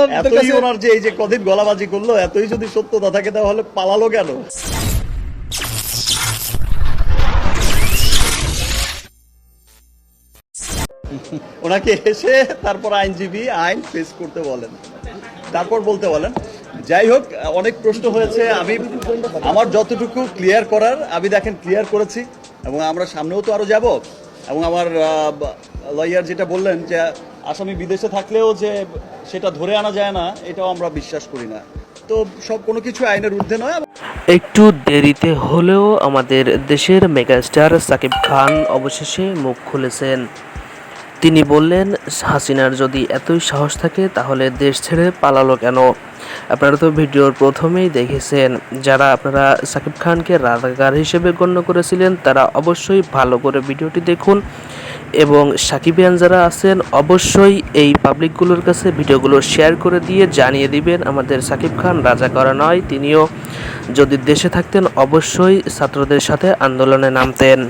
আপনাদের কাছে ওনার যে এই যে কদিন গলাবাজি করল এতই যদি সত্যতা থাকে তাহলে পালালো কেন? ওনাকে এসে তারপর আইনজীবী আইন ফেস করতে বলেন। তারপর বলতে বলেন যাই হোক অনেক প্রশ্ন হয়েছে আমি আমার যতটুকু ক্লিয়ার করার আমি দেখেন ক্লিয়ার করেছি এবং আমরা সামনেও তো আরও যাব। এবং আমার লয়ার যেটা বললেন যে আসামি বিদেশে থাকলেও যে সেটা ধরে আনা যায় না, এটাও আমরা বিশ্বাস করি না। তো সব কোনো কিছু আইনের ঊর্ধ্বে নয় একটু দেরিতে হলেও আমাদের দেশের মেগাস্টার সাকিব খান অবশেষে মুখ খুলেছেন। তিনি বললেন, হাসিনার যদি এতই সাহস থাকে, তাহলে দেশ ছেড়ে পালালো কেন? আপনারা তো ভিডিওর প্রথমেই দেখেছেন, যারা আপনারা সাকিব খানকে রাজাকার হিসেবে গণ্য করেছিলেন, তারা অবশ্যই ভালো করে ভিডিওটি দেখুন এবং সাকিবিয়ান যারা আছেন, অবশ্যই এই পাবলিকগুলোর কাছে ভিডিওগুলো শেয়ার করে দিয়ে জানিয়ে দিবেন, আমাদের সাকিব খান রাজা করা নয়, তিনিও যদি দেশে থাকতেন, অবশ্যই ছাত্রদের সাথে আন্দোলনে নামতেন।